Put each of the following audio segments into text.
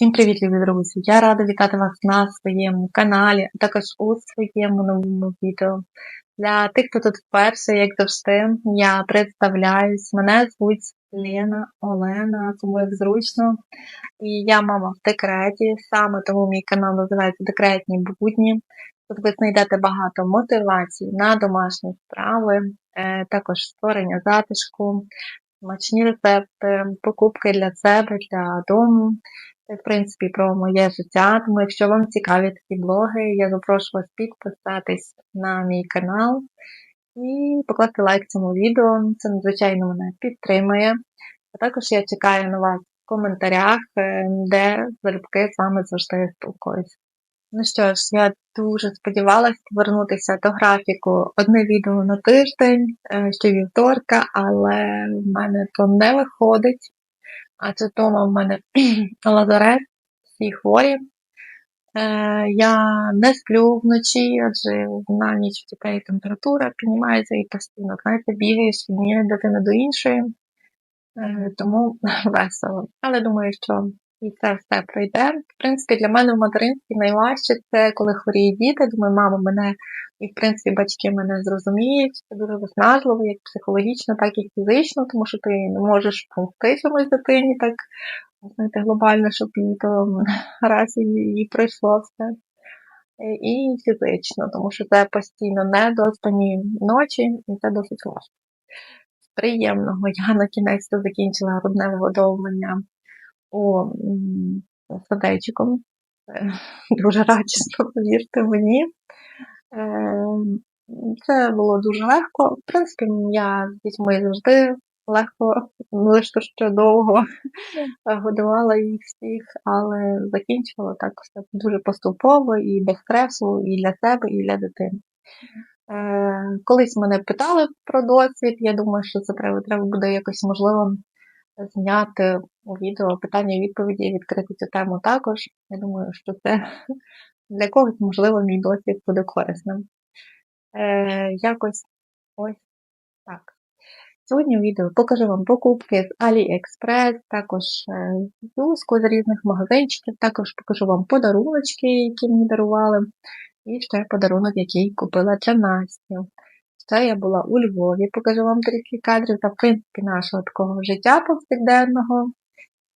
Всім привіт, любі друзі! Я рада вітати вас на своєму каналі, а також у своєму новому відео. Для тих, хто тут вперше, як завжди, я представляюсь. Мене звуть Лена Олена, тому як зручно. І я мама в декреті, саме тому мій канал називається Декретні будні. Тут ви знайдете багато мотивацій на домашні справи, е, також створення затишку, смачні рецепти, покупки для себе, для дому. В принципі, про моє життя. Тому, якщо вам цікаві такі блоги, я запрошую вас підписатись на мій канал і покласти лайк цьому відео. Це надзвичайно мене підтримує. А також я чекаю на вас в коментарях, е, де залюбки з вами завжди спілкуюся. Ну що ж, я дуже сподівалася повернутися до графіку одне відео на тиждень, е, ще вівторка, але в мене то не виходить. Адже вдома в мене лазарет, всі хворі. Е, я не сплю вночі, адже на ніч дітей температура піднімається і постійно, знаєте, бігаєш від однієї дитини до іншої. Е, тому весело. Але думаю, що і це все пройде. В принципі, для мене в материнстві найважче це коли хворіють діти. Думаю, мама мене і, в принципі, батьки мене зрозуміють. Це дуже виснажливо, як психологічно, так і фізично, тому що ти не можеш допомогти чомусь дитині так знаєте, глобально, щоб їй то раз і, пройшло все. І фізично, тому що це постійно недоспані ночі, і це досить важко. Приємного я на кінець закінчила грудне вигодовування у м, Дуже радісно, повірте мені. Е, Це було дуже легко. В принципі, я з дітьми завжди легко, лише що довго годувала їх всіх, але закінчувала так все дуже поступово і без стресу, і для себе, і для дитини. Е, Колись мене питали про досвід, я думаю, що це треба, треба буде якось можливо зняти у відео питання і відповіді і відкрити цю тему також. Я думаю, що це для когось, можливо, мій досвід буде корисним. Е, Якось ось так. Сьогодні в відео покажу вам покупки з AliExpress, також е, з Юску з різних магазинчиків, також покажу вам подаруночки, які мені дарували, і ще подарунок, який купила для Насті. Ще я була у Львові, покажу вам трішки кадрів та в принципі нашого такого життя повсякденного.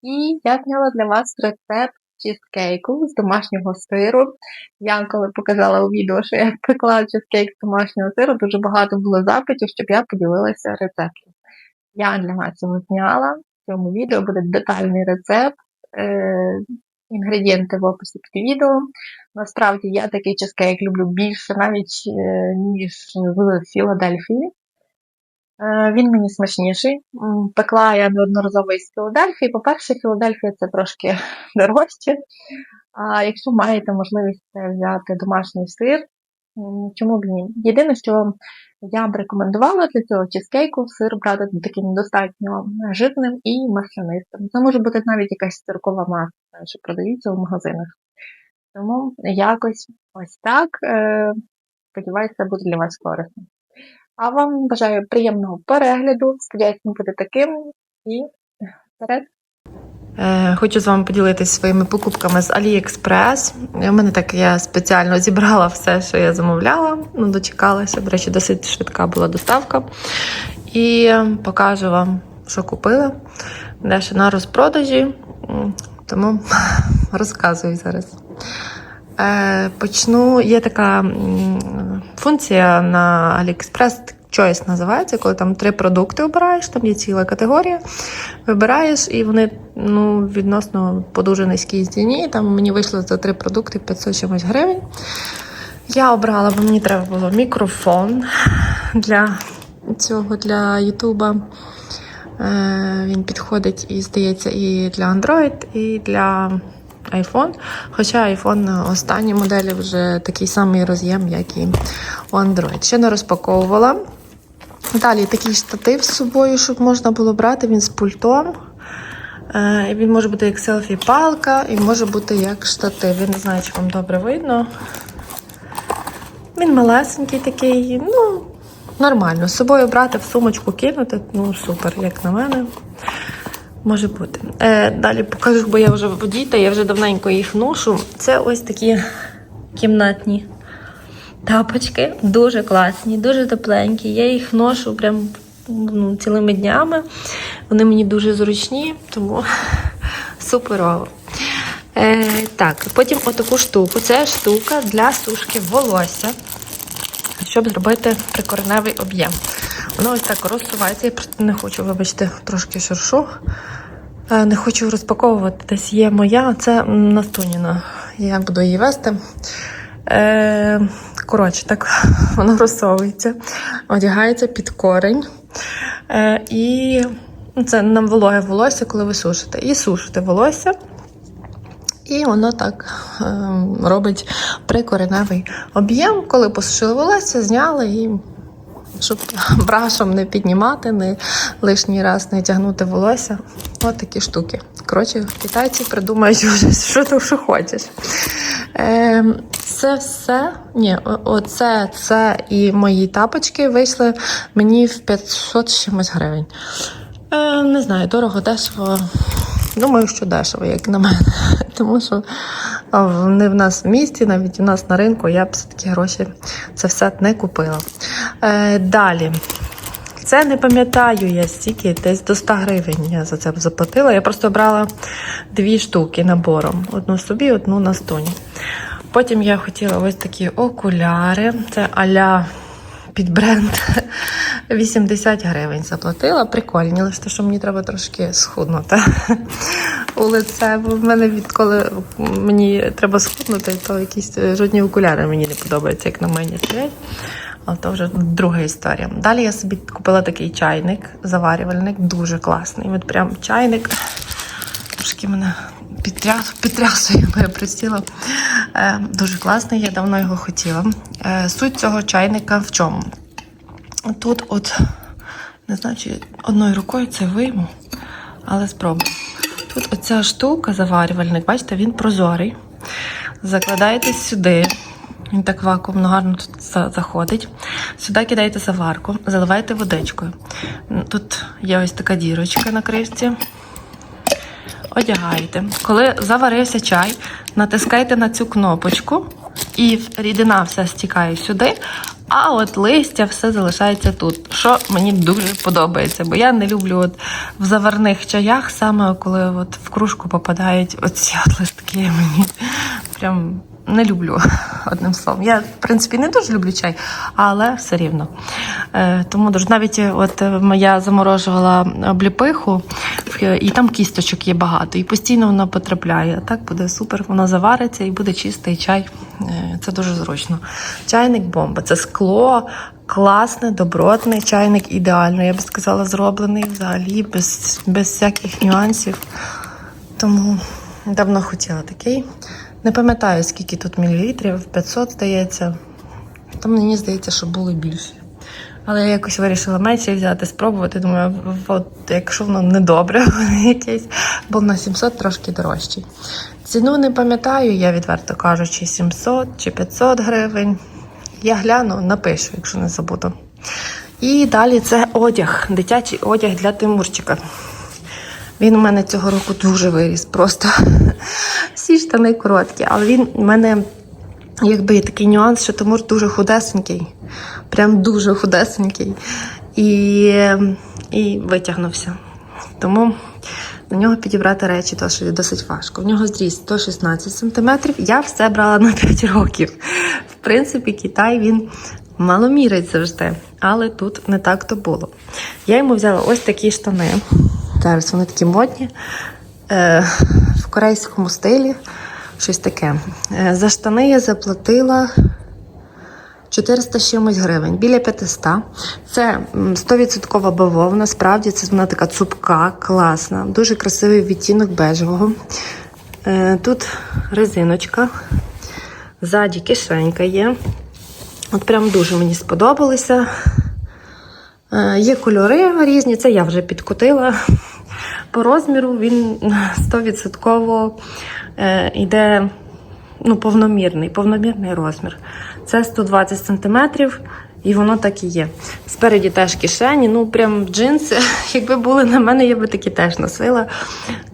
І я зняла для вас рецепт чізкейку з домашнього сиру. Я коли показала у відео, що я пекла чизкейк з домашнього сиру, дуже багато було запитів, щоб я поділилася рецептом. Я для вас його зняла. В цьому відео буде детальний рецепт. Е, Інгредієнти в описі під відео. Насправді я такий чизкейк люблю більше навіть е, ніж з Філадельфії. Е, Він мені смачніший. Пекла я неодноразово із Філадельфії. По-перше, Філадельфія це трошки дорожче. А якщо маєте можливість взяти домашній сир, чому б ні? Єдине, що я б рекомендувала для цього чизкейку сир брати таким достатньо жирним і маслянистим. Це може бути навіть якась сиркова маса, що продаються в магазинах. Тому якось ось так. Е, Сподіваюся, буде для вас корисно. А вам бажаю приємного перегляду. Сподіваюся, він буде таким. І вперед. Е, Хочу з вами поділитися своїми покупками з AliExpress. У мене так я спеціально зібрала все, що я замовляла. Ну, дочекалася. До речі, досить швидка була доставка. І покажу вам, що купила. Дещо на розпродажі. Тому розказую зараз. Е, Почну. Є така функція на AliExpress, Choice називається, коли там три продукти обираєш, там є ціла категорія. Вибираєш, і вони ну, відносно по дуже низькій ціні. Там мені вийшло за три продукти 500 чимось гривень. Я обрала, бо мені треба було мікрофон для цього для Ютуба. Е, Він підходить і, здається, і для Android, і для iPhone. Хоча iPhone останні моделі вже такий самий роз'єм, як і у Android. Ще не розпаковувала. Далі такий штатив з собою, щоб можна було брати, він з пультом. Е, Він може бути як селфі-палка і може бути як штатив. Я не знаю, чи вам добре видно. Він малесенький такий, ну, нормально. З собою брати в сумочку кинути, ну супер, як на мене. Може бути. Е, далі покажу, бо я вже водій, та я вже давненько їх ношу. Це ось такі кімнатні тапочки, дуже класні, дуже тепленькі. Я їх ношу прям ну, цілими днями. Вони мені дуже зручні, тому суперово. Е, так, потім отаку штуку. Це штука для сушки волосся, щоб зробити прикореневий об'єм. Воно ось так розсувається. Я просто не хочу, вибачте, трошки шуршу. Е, Не хочу розпаковувати. Десь є моя, це Настуніна. Я буду її вести. Е, коротше, так воно розсовується, одягається під корень. Е, і ну, це нам вологе волосся, коли ви сушите. І сушите волосся. І воно так е, робить прикореневий об'єм, коли посушили волосся, зняли і щоб брашом не піднімати, не лишній раз не тягнути волосся. От такі штуки. Коротше, китайці придумають вже, що ти що хочеш. Е, це все. Ні, оце, це і мої тапочки вийшли мені в 500 чимось гривень. Е, не знаю, дорого, дешево. Думаю, що дешево, як на мене. Тому що не в нас в місті, навіть у нас на ринку, я б за такі гроші це все не купила. Е, далі. Це не пам'ятаю я стільки, десь до 100 гривень я за це заплатила. Я просто брала дві штуки набором: одну собі, одну на стоні. Потім я хотіла ось такі окуляри. Це аля під бренд 80 гривень заплатила. Прикольні, лише що мені треба трошки схуднути у лице. Бо в мене відколи мені треба схуднути, то якісь жодні окуляри мені не подобаються, як на мені стоять. Але то вже друга історія. Далі я собі купила такий чайник, заварювальник, дуже класний. От прям чайник. Трошки мене підтряс, підтрясує моє присіло. Е, дуже класний, я давно його хотіла. Е, суть цього чайника в чому? Тут, от, не знаю, чи одною рукою це вийму, але спробую. Тут оця штука, заварювальник, бачите, він прозорий. Закладаєте сюди. Він так вакуумно гарно тут заходить. Сюди кидаєте заварку, заливаєте водичкою. Тут є ось така дірочка на кришці. Одягаєте. Коли заварився чай, натискайте на цю кнопочку, і рідина вся стікає сюди, а от листя все залишається тут. Що мені дуже подобається, бо я не люблю от в заварних чаях, саме коли от в кружку попадають оці от листки. Мені прям не люблю одним словом. Я, в принципі, не дуже люблю чай, але все рівно. Е, тому навіть от е, я заморожувала обліпиху, і там кісточок є багато, і постійно вона потрапляє. Так буде супер, вона завариться і буде чистий чай. Е, Це дуже зручно. Чайник бомба. Це скло, класне, добротний чайник, ідеально, я би сказала, зроблений взагалі, без, без всяких нюансів. Тому давно хотіла такий. Не пам'ятаю, скільки тут мілілітрів, 500, здається. Там мені здається, що були більші. Але я якось вирішила менше взяти, спробувати. Думаю, от якщо воно недобре, якесь, бо на 700 трошки дорожчий. Ціну не пам'ятаю, я відверто кажучи, 700 чи 500 гривень. Я гляну, напишу, якщо не забуду. І далі це одяг, дитячий одяг для Тимурчика. Він у мене цього року дуже виріс. Просто всі штани короткі, але він у мене якби такий нюанс, що Тимур дуже худесенький, прям дуже худесенький. І, і витягнувся. Тому на нього підібрати речі теж досить важко. В нього зріст 116 см. Я все брала на 5 років. В принципі, Китай він маломірець завжди, але тут не так то було. Я йому взяла ось такі штани. Зараз вони такі модні. Е, в корейському стилі. Щось таке. Е, за штани я заплатила 400 чимось гривень, біля 500. Це 100% бавовна, справді це вона така цупка, класна, дуже красивий відтінок бежевого. Е, Тут резиночка, ззаді кишенька є. От прям дуже мені сподобалося. Е, Є кольори різні, це я вже підкотила. По розміру він 100% е, йде ну, повномірний, повномірний розмір. Це 120 см І воно так і є. Спереді теж кишені, ну прям джинси. Якби були на мене, я би такі теж носила.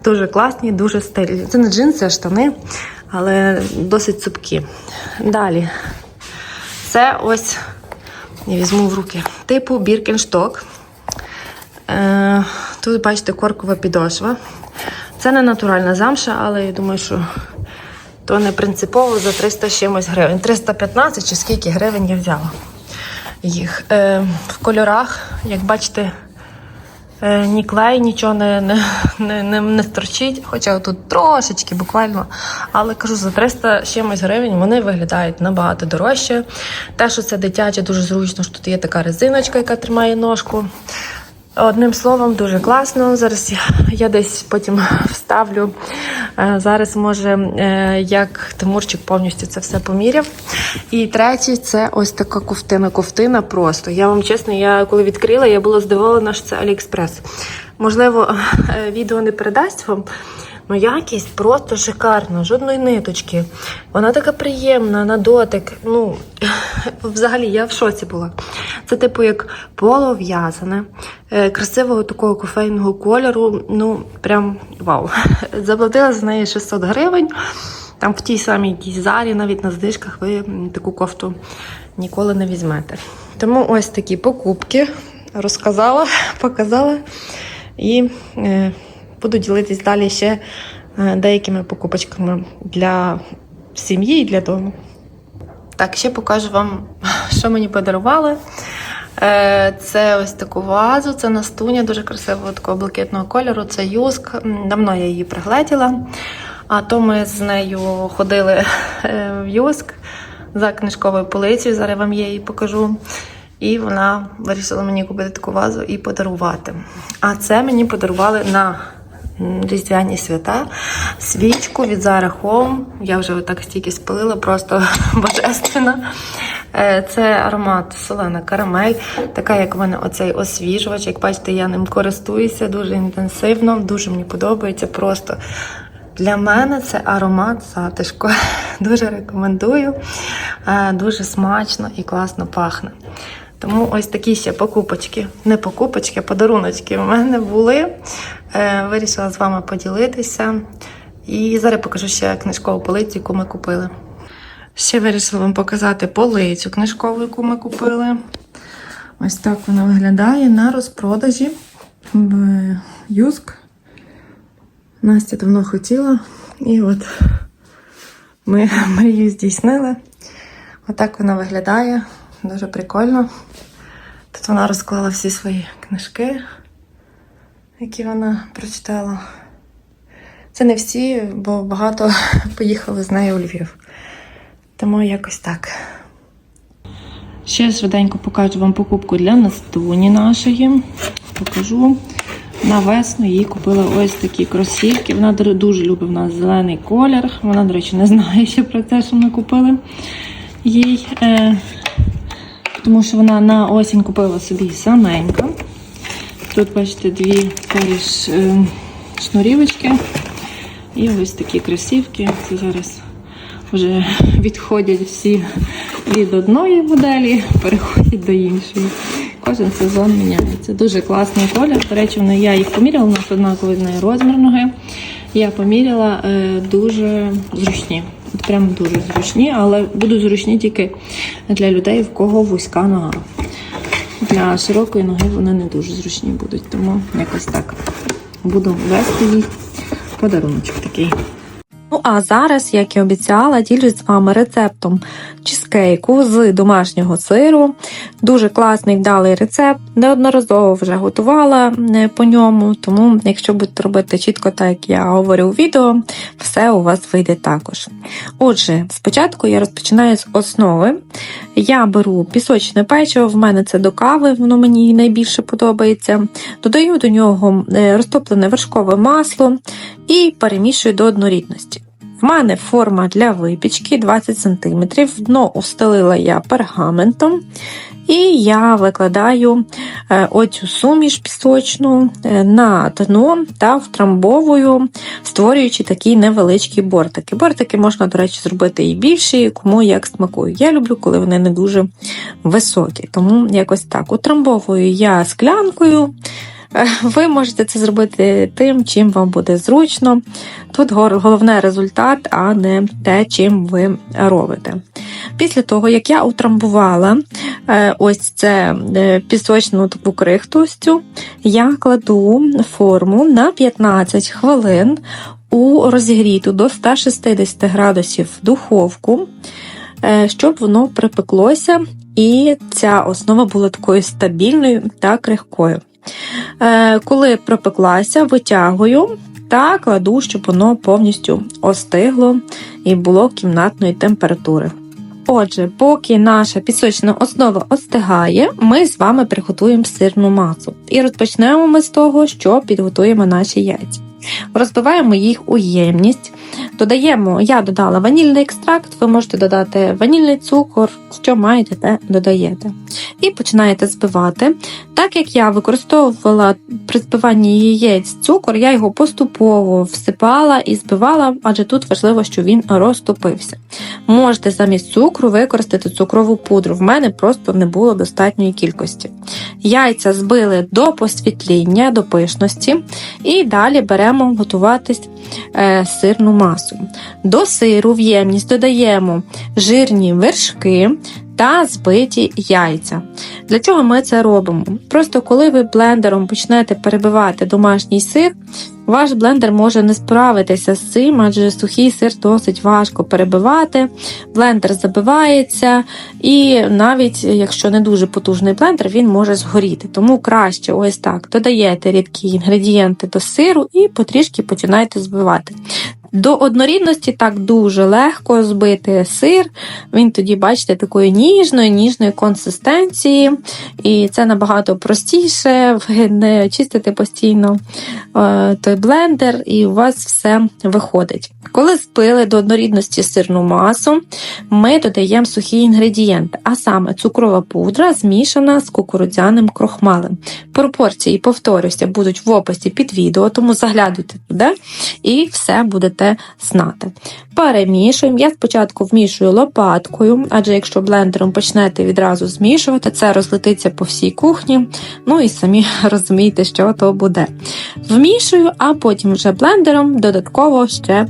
Дуже класні, дуже стильні. Це не джинси, а штани, але досить цупкі. Далі. Це ось, я візьму в руки, типу Біркеншток. Тут, бачите, коркова підошва. Це не натуральна замша, але я думаю, що то не принципово за 300 чимось гривень. 315 чи скільки гривень я взяла їх. Е, в кольорах, як бачите, е, ні клей, нічого не, не, не, не, не сторчить, хоча тут трошечки буквально. Але кажу, за 300 чимось гривень вони виглядають набагато дорожче. Те, що це дитяче, дуже зручно, що тут є така резиночка, яка тримає ножку. Одним словом, дуже класно. Зараз я десь потім вставлю. Е, Зараз, може, е, як Тимурчик повністю це все поміряв. І третє, це ось така ковтина. Ковтина просто. Я вам чесно, я коли відкрила, я була здивована, що це Аліекспрес. Можливо, е, відео не передасть вам. Ну, якість просто шикарна, жодної ниточки. Вона така приємна на дотик. Ну, взагалі, я в шоці була. Це, типу, як полов'язане, е, красивого такого кофейного кольору. Ну, прям вау. Заплатила за неї 600 гривень. Там в тій самій якійсь зарі, навіть на знижках, ви таку кофту ніколи не візьмете. Тому ось такі покупки розказала, показала. І е, буду ділитись далі ще е, деякими покупочками для сім'ї і для дому. Так, ще покажу вам, що мені подарували. Е, Це ось таку вазу, це настуня дуже красивого такого блакитного кольору. Це юск. Давно я її пригледіла. А то ми з нею ходили е, в юск за книжковою полицею. Зараз я вам її покажу. І вона вирішила мені купити таку вазу і подарувати. А це мені подарували на різдвяні свята свічку від Zara Home. Я вже так стільки спалила, просто божественно. Е, Це аромат солена карамель, така як в мене оцей освіжувач. Як бачите, я ним користуюся дуже інтенсивно, дуже мені подобається. Просто для мене це аромат затишку. Дуже рекомендую. Е, Дуже смачно і класно пахне. Тому ось такі ще покупочки, не покупочки, а подаруночки в мене були. Е, Вирішила з вами поділитися. І зараз покажу ще книжкову полицю, яку ми купили. Ще вирішила вам показати полицю книжкову, яку ми купили. Ось так вона виглядає на розпродажі в Юск. Настя давно хотіла, і от ми мрію здійснили. Отак вона виглядає. Дуже прикольно. Тут вона розклала всі свої книжки, які вона прочитала. Це не всі, бо багато поїхали з нею у Львів. Тому якось так. Ще швиденько покажу вам покупку для Настуні нашої. Покажу. На весну їй купила ось такі кросівки. Вона дуже любить в нас зелений колір. Вона, до речі, не знає ще про те, що ми купили їй. Тому що вона на осінь купила собі саменька. Тут, бачите, дві парі е, шнурівочки. І ось такі кросівки. Це зараз вже відходять всі від одної моделі, переходять до іншої. Кожен сезон міняється. Дуже класний колір. До речі, вони- я їх поміряла, у нас однаковий розмір ноги. Я поміряла е, дуже зручні. От Прям дуже зручні, але будуть зручні тільки для людей, в кого вузька нога. Для широкої ноги вони не дуже зручні будуть, тому якось так буду вести їй подаруночок такий. Ну а зараз, як і обіцяла, ділюсь з вами рецептом чизкейку з домашнього сиру. Дуже класний вдалий рецепт. Неодноразово вже готувала е, по ньому, тому якщо будете робити чітко так, як я говорю у відео, все у вас вийде також. Отже, спочатку я розпочинаю з основи. Я беру пісочне печиво, в мене це до кави, воно мені найбільше подобається. Додаю до нього е, розтоплене вершкове масло і перемішую до однорідності. В мене форма для випічки 20 см. Дно устелила я пергаментом. І я викладаю е, оцю суміш пісочну е, на дно та втрамбовую, створюючи такі невеличкі бортики. Бортики можна, до речі, зробити і більші, кому як смакує. Я люблю, коли вони не дуже високі. Тому якось так. Утрамбовую я склянкою. Е, Ви можете це зробити тим, чим вам буде зручно. Тут головне результат, а не те, чим ви робите. Після того, як я утрамбувала е, ось це е, пісочну таку цю, я кладу форму на 15 хвилин у розігріту до 160 градусів духовку, щоб воно припеклося і ця основа була такою стабільною та крихкою. Е, Коли пропеклася, витягую та кладу, щоб воно повністю остигло і було кімнатної температури. Отже, поки наша пісочна основа остигає, ми з вами приготуємо сирну масу. І розпочнемо ми з того, що підготуємо наші яйця. Розбиваємо їх у ємність. Додаємо, я додала ванільний екстракт, ви можете додати ванільний цукор, що маєте, те додаєте. І починаєте збивати. Так як я використовувала при збиванні яєць цукор, я його поступово всипала і збивала, адже тут важливо, щоб він розтопився. Можете замість цукру використати цукрову пудру. В мене просто не було достатньої кількості. Яйця збили до посвітління, до пишності, і далі беремо готуватись е, сирну масу. До сиру в ємність додаємо жирні вершки та збиті яйця. Для чого ми це робимо? Просто коли ви блендером почнете перебивати домашній сир, ваш блендер може не справитися з цим, адже сухий сир досить важко перебивати, блендер забивається, і навіть якщо не дуже потужний блендер, він може згоріти. Тому краще ось так додаєте рідкі інгредієнти до сиру і потрішки починаєте збивати. До однорідності так дуже легко збити сир. Він тоді, бачите, такої ніжної, ніжної консистенції, і це набагато простіше. Ви не чистите постійно е, той блендер, і у вас все виходить. Коли збили до однорідності сирну масу, ми додаємо сухі інгредієнти, а саме цукрова пудра змішана з кукурудзяним крохмалем. Пропорції, повторюся, будуть в описі під відео, тому заглядуйте туди і все будете знати. Перемішуємо. Я спочатку вмішую лопаткою, адже якщо блендером почнете відразу змішувати, це розлетиться по всій кухні. Ну і самі розумієте, що то буде. Вмішую, а потім вже блендером додатково ще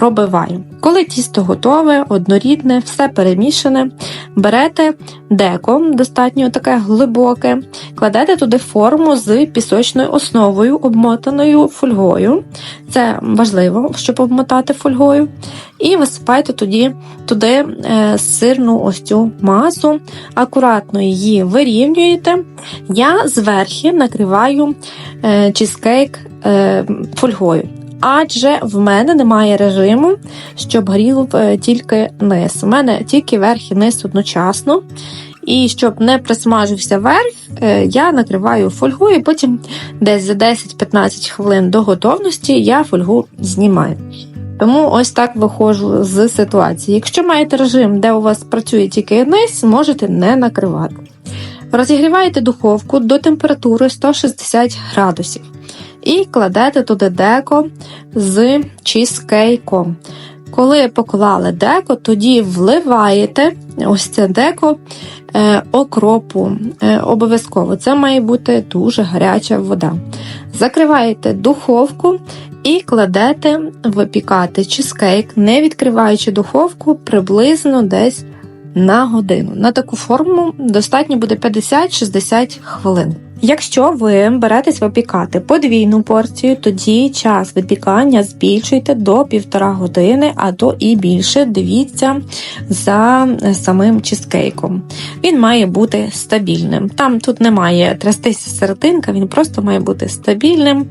пробиваю. Коли тісто готове, однорідне, все перемішане, берете деко, достатньо таке глибоке, кладете туди форму з пісочною основою, обмотаною фольгою. Це важливо, щоб обмотати фольгою. І висипаєте тоді туди е, сирну ось цю масу, акуратно її вирівнюєте. Я зверху накриваю е, чизкейк е, фольгою. Адже в мене немає режиму, щоб горів е, тільки низ. У мене тільки верх і низ одночасно. І щоб не присмажився верх, е, я накриваю фольгою, потім десь за 10-15 хвилин до готовності я фольгу знімаю. Тому ось так виходжу з ситуації. Якщо маєте режим, де у вас працює тільки низ, можете не накривати. Розігріваєте духовку до температури 160 градусів і кладете туди деко з чізкейком. Коли поклали деко, тоді вливаєте ось це деко е, окропу. Е, обов'язково це має бути дуже гаряча вода. Закриваєте духовку і кладете випікати чизкейк, не відкриваючи духовку приблизно десь на годину. На таку форму достатньо буде 50-60 хвилин. Якщо ви беретесь випікати подвійну порцію, тоді час випікання збільшуйте до півтора години, а то і більше. Дивіться за самим чизкейком. Він має бути стабільним. Там тут немає трястися серединка, він просто має бути стабільним,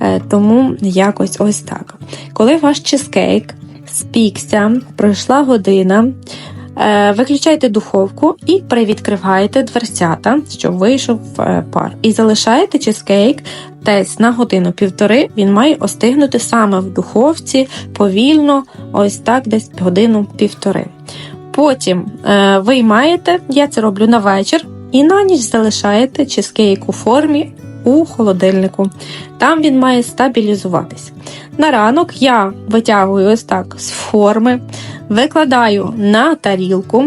е, тому якось ось так. Коли ваш чизкейк спікся, пройшла година. Е, Виключайте духовку і привідкриваєте дверцята, щоб вийшов е, пар. І залишаєте чизкейк десь на годину-півтори. Він має остигнути саме в духовці повільно, ось так, десь годину-півтори. Потім е, виймаєте, я це роблю на вечір. і на ніч залишаєте чизкейк у формі у холодильнику. Там він має стабілізуватись. На ранок я витягую ось так з форми, викладаю на тарілку.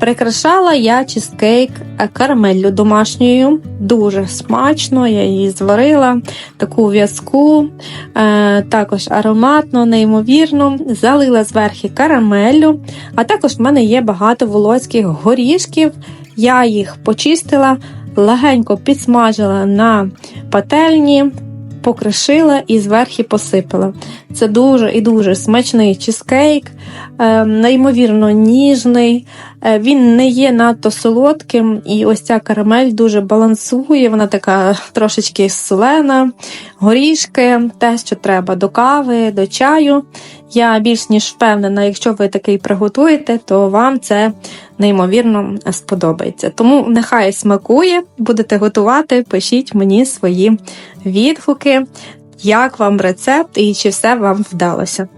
Прикрашала я чизкейк карамеллю домашньою. Дуже смачно, я її зварила, таку в'язку, е, також ароматно, неймовірно. Залила зверху карамеллю, а також в мене є багато волоських горішків. Я їх почистила, легенько підсмажила на пательні, покришила і зверху посипала. Це дуже і дуже смачний чизкейк, е, неймовірно ніжний. Е, Він не є надто солодким, і ось ця карамель дуже балансує. Вона така трошечки солена, горішки, те, що треба до кави, до чаю. Я більш ніж впевнена, якщо ви такий приготуєте, то вам це неймовірно сподобається. Тому нехай смакує, будете готувати, пишіть мені свої відгуки, як вам рецепт і чи все вам вдалося.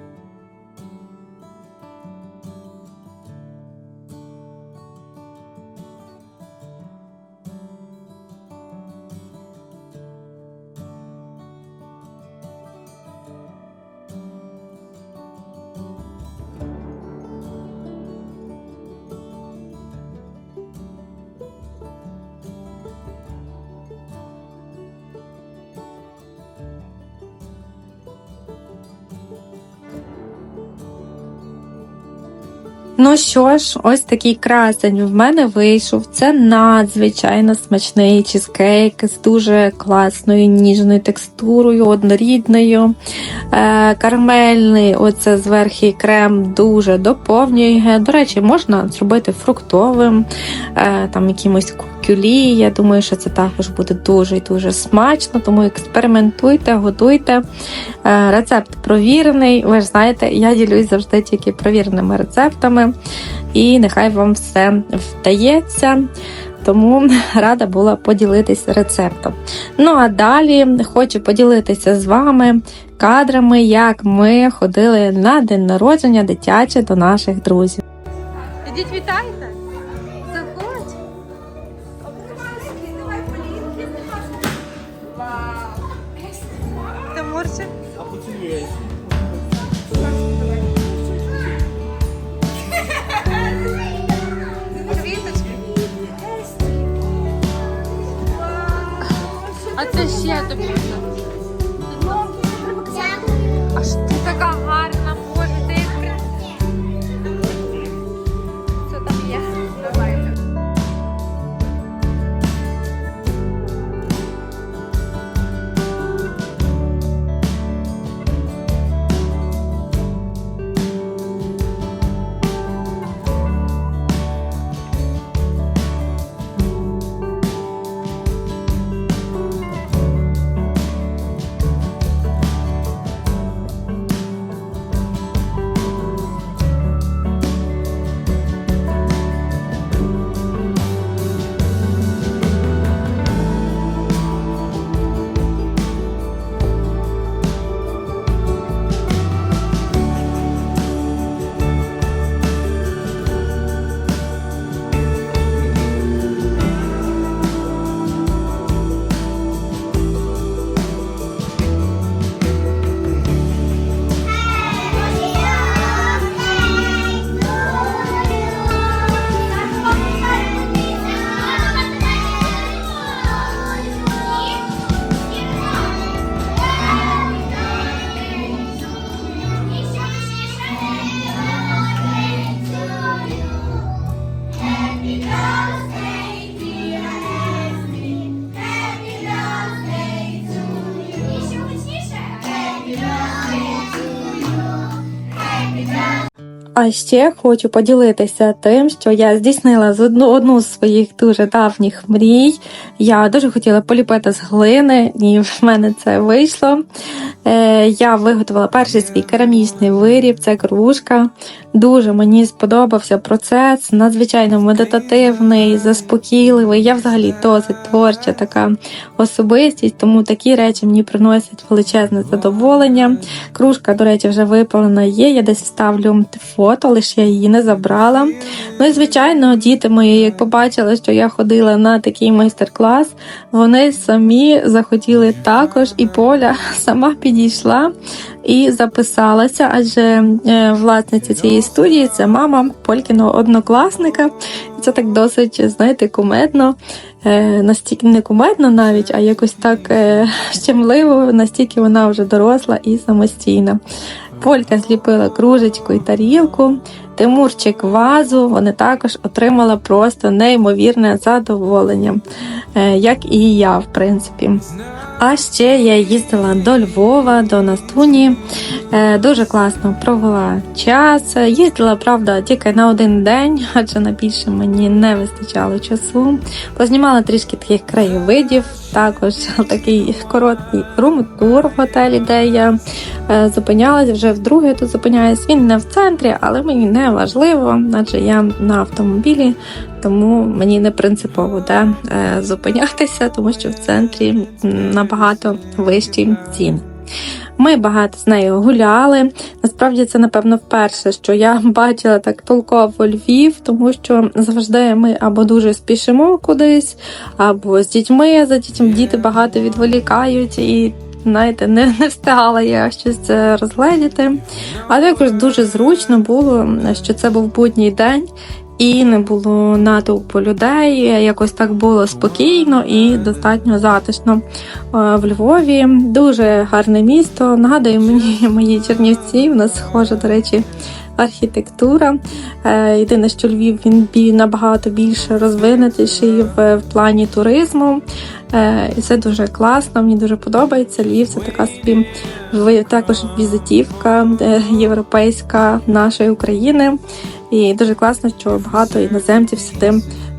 Ну що ж, ось такий красень в мене вийшов. Це надзвичайно смачний чизкейк з дуже класною ніжною текстурою, однорідною. Е, карамельний, оце зверху крем дуже доповнює. До речі, можна зробити фруктовим, е, там якимось кюлі. Я думаю, що це також буде дуже і дуже смачно, тому експериментуйте, готуйте. Е, Рецепт провірений. Ви ж знаєте, я ділюсь завжди тільки провіреними рецептами, і нехай вам все вдається. Тому рада була поділитися рецептом. Ну а далі хочу поділитися з вами кадрами, як ми ходили на день народження дитяче до наших друзів. Ідіть вітайте. А ще хочу поділитися тим, що я здійснила з одну, одну з своїх дуже давніх мрій. Я дуже хотіла поліпити з глини, і в мене це вийшло. Е, я виготовила перший свій керамічний виріб, це кружка. Дуже мені сподобався процес, надзвичайно медитативний, заспокійливий. Я взагалі досить творча така особистість, тому такі речі мені приносять величезне задоволення. Кружка, до речі, вже випалена є. Я десь ставлю фото фото, лише я її не забрала. Ну і звичайно, діти мої, як побачили, що я ходила на такий майстер-клас, вони самі захотіли також, і Поля сама підійшла і записалася, адже е, власниця цієї студії це мама Полькіного однокласника. Це так досить, знаєте, кумедно. Е, Настільки не кумедно навіть, а якось так е, щемливо, настільки вона вже доросла і самостійна. Полька зліпила кружечку і тарілку, Тимурчик вазу. Вони також отримали просто неймовірне задоволення, е, як і я, в принципі. А ще я їздила до Львова, до Настуні. Е, Дуже класно провела час. Їздила, правда, тільки на один день, адже на більше мені не вистачало часу. Познімала трішки таких краєвидів, також такий короткий рум-тур в готелі, де я е, зупинялась вже вдруге тут зупиняюсь. Він не в центрі, але мені не важливо, адже я на автомобілі, тому мені не принципово де зупинятися, тому що в центрі набагато вищі ціни. Ми багато з нею гуляли. Насправді це, напевно, вперше, що я бачила так толково Львів, тому що завжди ми або дуже спішимо кудись, або з дітьми. За дітьми діти багато відволікають і. Знаєте, не, не встигала я щось розгледіти. Але також дуже зручно було, що це був будній день, і не було натовпу людей. Якось так було спокійно і достатньо затишно Е, в Львові. Дуже гарне місто. Нагадує мені мої Чернівці. У нас схоже, до речі, архітектура. Е, Єдине, що Львів він набагато більше розвинутіший в, плані туризму. Е, І це дуже класно, мені дуже подобається. Львів це така собі також візитівка європейська нашої України. І дуже класно, що багато іноземців сюди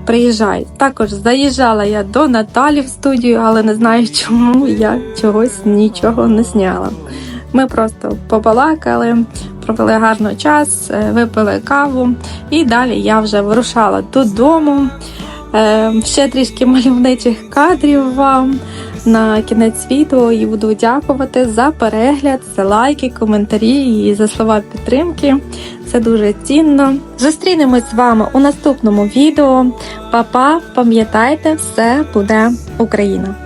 приїжджають. Також заїжджала я до Наталі в студію, але не знаю, чому я чогось нічого не зняла. Ми просто побалакали, провели гарно час, е, випили каву, і далі я вже вирушала додому. Е, Ще трішки мальовничих кадрів вам на кінець відео і буду дякувати за перегляд, за лайки, коментарі і за слова підтримки. Це дуже цінно. Зустрінемось з вами у наступному відео. Па-па, пам'ятайте, все буде Україна!